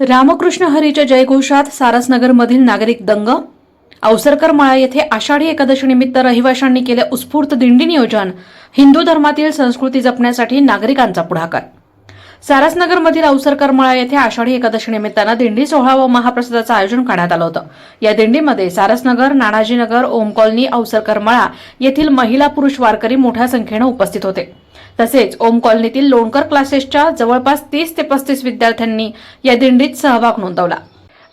रामकृष्ण हरीच्या जयघोषात सारसनगरमधील नागरिक दंग? अवसरकर मळा येथे आषाढी एकादशीनिमित्त रहिवाशांनी केले उत्स्फूर्त दिंडी नियोजन. हिंदू धर्मातील संस्कृती जपण्यासाठी नागरिकांचा पुढाकार. सारसनगरमधील अवसरकर मळा येथे आषाढी एकादशी निमित्तानं दिंडी सोहळा व महाप्रसादाचं आयोजन करण्यात आलं होतं. या दिंडीमध्ये सारसनगर नानाजीनगर ओम कॉलनी अवसरकर मळा येथील महिला पुरुष वारकरी मोठ्या संख्येनं उपस्थित होते. तसेच ओम कॉलनीतील लोणकर क्लासेसच्या जवळपास तीस ते पस्तीस विद्यार्थ्यांनी या दिंडीत सहभाग नोंदवला.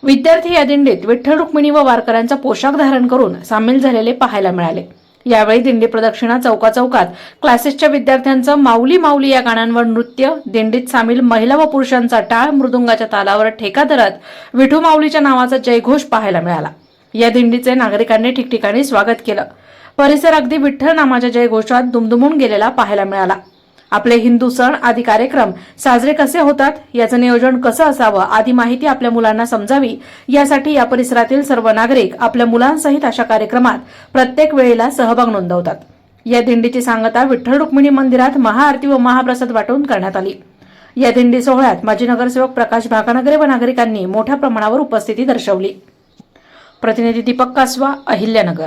विद्यार्थी या दिंडीत विठ्ठल रुक्मिणी व वारकऱ्यांचा पोशाख धारण करून सामील झालेले पाहायला मिळाले. यावेळी दिंडी प्रदक्षिणा चौका चौकात क्लासेसच्या विद्यार्थ्यांचं माऊली माऊली या गाण्यांवर नृत्य दिंडीत सामील महिला व पुरुषांचा टाळ मृदुंगाच्या तालावर ठेका धरत विठू माऊलीच्या नावाचा जयघोष पाहायला मिळाला. या दिंडीचे नागरिकांनी ठिकठिकाणी स्वागत केलं. परिसर अगदी विठ्ठल नामाच्या जयघोषात दुमदुमून गेलेला पाहायला मिळाला. आपले हिंदू सण आदी कार्यक्रम साजरे कसे होतात याचं नियोजन कसं असावं आदी माहिती आपल्या मुलांना समजावी यासाठी या परिसरातील सर्व नागरिक आपल्या मुलांसहित अशा कार्यक्रमात प्रत्येक वेळेला सहभाग नोंदवतात. या दिंडीची सांगता विठ्ठल रुक्मिणी मंदिरात महाआरती व महाप्रसाद वाटून करण्यात आली. या दिंडी सोहळ्यात माजी नगरसेवक प्रकाश भाकानगरे व नागरिकांनी मोठ्या प्रमाणावर उपस्थिती दर्शवली. प्रतिनिधी दीपक कासवा अहिल्यानगर.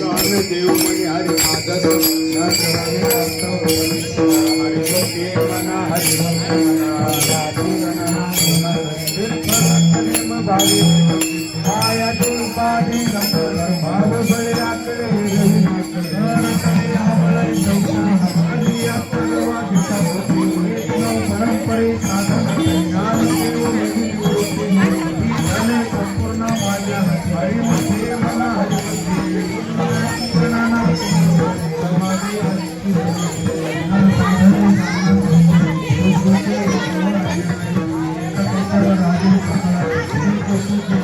देव म्हणे हरी आदर हरी भक्ती मना हरी भक्ती मना भावी पायातून पाणी ಸರ್ಕಾರದ ರಾಜ್ಯ ಸರ್ಕಾರ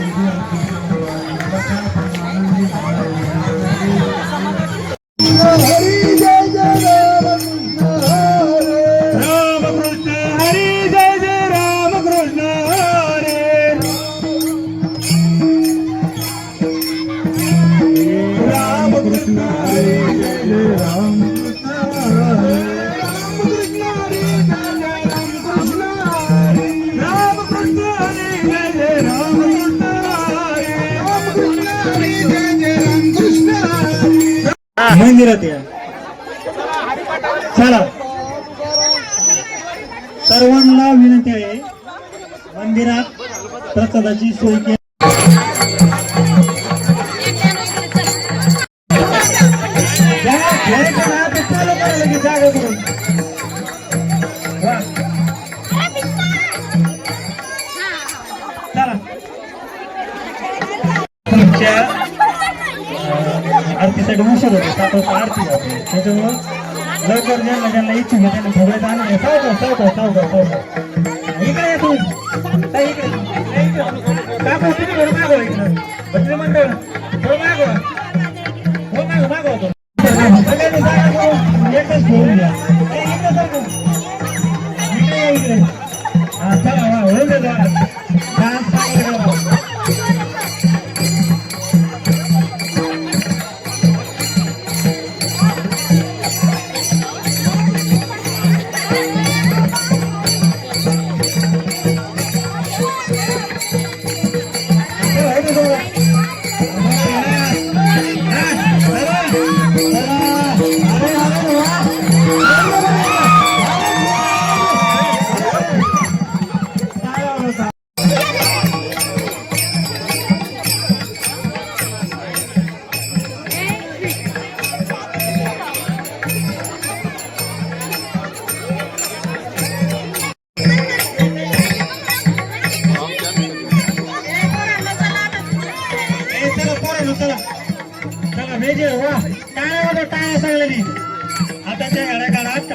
मंदिरात या. चला. सर्वांना विनंती आहे मंदिरात प्रसादाची सोय केली. ज्यांना ज्यांना इच्छा. आहे. त्यांना सगळे जाणार सावकाश सावकाश सावकाश सावकाश इकडे इकडे. तू इकडे. काकू तुम्ही थोडं मागवा मंडळ.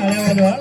ধন্যবাদ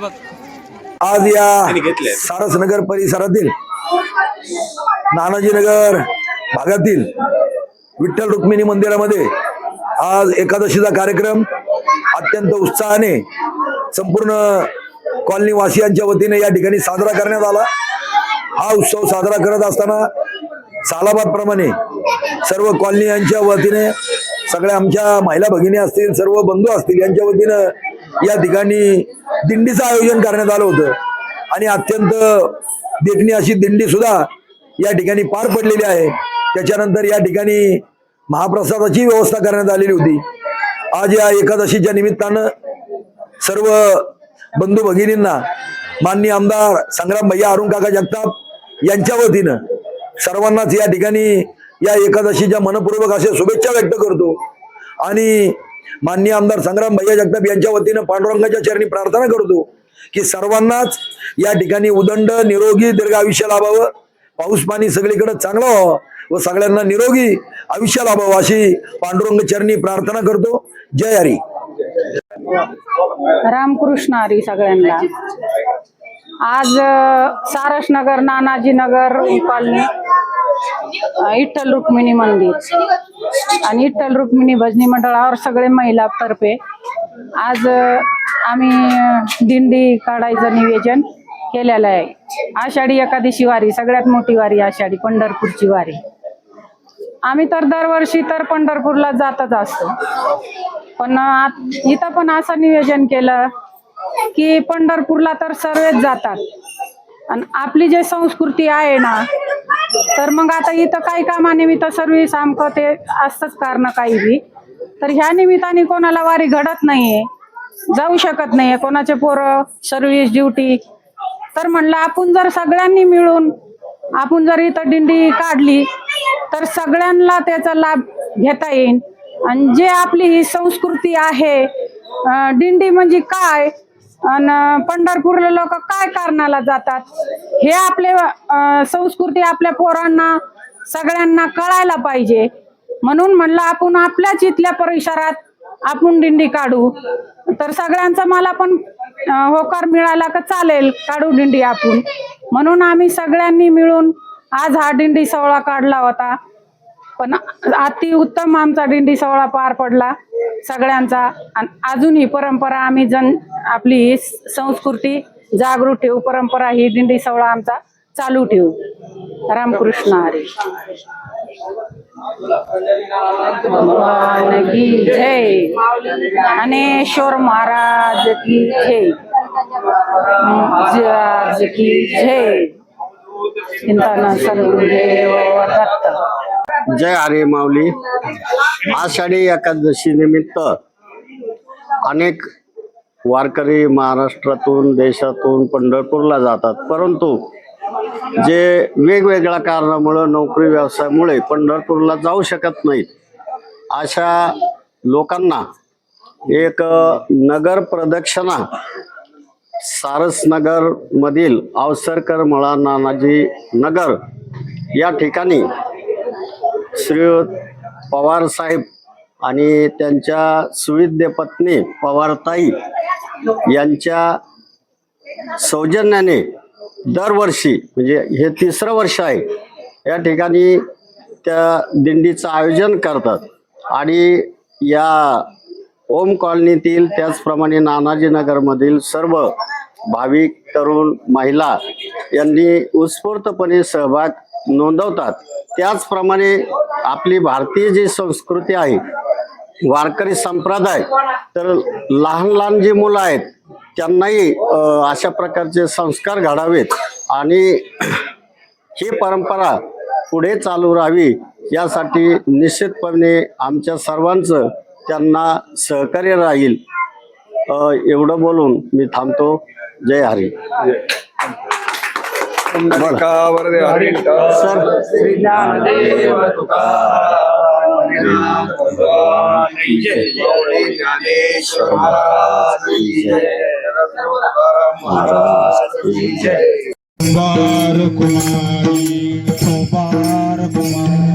आज या सारसनगर परिसरातील नानाजीनगर भागातील विठ्ठल रुक्मिणी मंदिरामध्ये आज एकादशीचा कार्यक्रम अत्यंत उत्साहाने संपूर्ण कॉलनी वासियांच्या वतीने या ठिकाणी साजरा करण्यात आला. हा उत्सव साजरा करत असताना सालाबाद प्रमाणे सर्व कॉलनी यांच्या वतीने सगळ्या आमच्या महिला भगिनी असतील सर्व बंधू असतील यांच्या वतीनं या ठिकाणी दिंडीचं आयोजन करण्यात आलं होतं. आणि अत्यंत देखणी अशी दिंडी सुद्धा या ठिकाणी पार पडलेली आहे. त्याच्यानंतर या ठिकाणी महाप्रसादाची व्यवस्था करण्यात आलेली होती. आज या एकादशीच्या निमित्तानं सर्व बंधू भगिनींना माननीय आमदार संग्राम भैया अरुण काका जगताप यांच्या वतीनं सर्वांनाच या ठिकाणी या एकादशीच्या मनपूर्वक अशा शुभेच्छा व्यक्त करतो. आणि माननीय आमदार संग्राम भैया जगताप यांच्या वतीनं पांडुरंगाच्या चरणी प्रार्थना करतो की सर्वांनाच या ठिकाणी उदंड निरोगी दीर्घ आयुष्य लाभावं. पाऊस पाणी सगळीकडे चांगलं व्हावं व सगळ्यांना निरोगी आयुष्य लाभावं अशी पांडुरंग चरणी प्रार्थना करतो. जय हरी. रामकृष्ण हरी सगळ्यांना. आज सारसनगर नानाजीनगर कॉलनी विठ्ठल रुक्मिणी मंदिर. आणि विठ्ठल रुक्मिणी भजनी मंडळावर सगळे महिला तर्फे आज आम्ही दिंडी काढायचं नियोजन केलेलं आहे. आषाढी एकादशी वारी सगळ्यात मोठी वारी आषाढी पंढरपूरची वारी. आम्ही तर दरवर्षी तर पंढरपूरला जातच असतो. पण इथं पण असं नियोजन केलं की पंढरपूरला तर सर्वच जातात. आणि आपली जे संस्कृती आहे ना तर मग आता इथं काही कामानिमित्त सर्विस आमकं ते असतंच कारण काही बी. तर ह्या निमित्ताने कोणाला वारी घडत नाहीये जाऊ शकत नाहीये कोणाचे पोरं सर्विस ड्युटी. तर म्हणलं आपण जर सगळ्यांनी मिळून आपण जर इथं दिंडी काढली तर सगळ्यांना त्याचा लाभ घेता येईल आणि जे आपली ही संस्कृती आहे दिंडी म्हणजे काय आणि पंढरपूरला लोक काय कारणाला जातात? हे आपले संस्कृती आपल्या पोरांना सगळ्यांना कळायला पाहिजे. म्हणून म्हणलं आपण आपल्याच इथल्या परिसरात आपण दिंडी काढू. तर सगळ्यांचा मला पण होकार मिळाला का चालेल काढू दिंडी आपण. म्हणून आम्ही सगळ्यांनी मिळून आज हा दिंडी सोहळा काढला होता. पण अति उत्तम आमचा दिंडी सोहळा पार पडला सगळ्यांचा. आणि अजून ही परंपरा आम्ही जन आपली ही संस्कृती जागृत ठेवू. परंपरा ही दिंडी सोहळा आमचा चालू ठेवू. रामकृष्ण हरी. की जय. ज्ञानेश्वर महाराज की जय. महाराज की जय. चिंताना सर्वदेव दत्त. जय आरे माऊली. आषाढी एकादशी निमित्त अनेक वारकरी महाराष्ट्रातून देशातून पंढरपूरला जातात. परंतु जे वेगवेगळ्या कारणामुळं नोकरी व्यवसायामुळे पंढरपूरला जाऊ शकत नाहीत अशा लोकांना एक नगर प्रदक्षिणा सारसनगरमधील अवसरकर मळा नानाजी नगर या ठिकाणी श्रीयुत पवार साहेब आणि त्यांच्या सुविद्य पत्नी पवारताई यांच्या सौजन्याने दरवर्षी म्हणजे हे तिसरं वर्ष आहे या ठिकाणी त्या दिंडीचं आयोजन करतात. आणि या ओम कॉलनीतील त्याचप्रमाणे नानाजीनगरमधील सर्व भाविक तरुण महिला यांनी उत्स्फूर्तपणे सहभाग नोंदवतात. त्याचप्रमाणे आपली भारतीय जी संस्कृती आहे वारकरी संप्रदाय तर लहान लहान जी मुलं आहेत त्यांनाही अशा प्रकारचे संस्कार घडावेत. आणि ही परंपरा पुढे चालू राहावी यासाठी निश्चितपणे आमच्या सर्वांचं त्यांना सहकार्य राहील. एवढं बोलून मी थांबतो. जय हरी. पुंडलिकावरदे हरिका सर श्री ज्ञानदेव तुकाराम भगवान की जय. गौरी ज्ञानेश्वर महाराज की जय. तुकाराम महाराज की जय। कुमार कुमारी कुमार।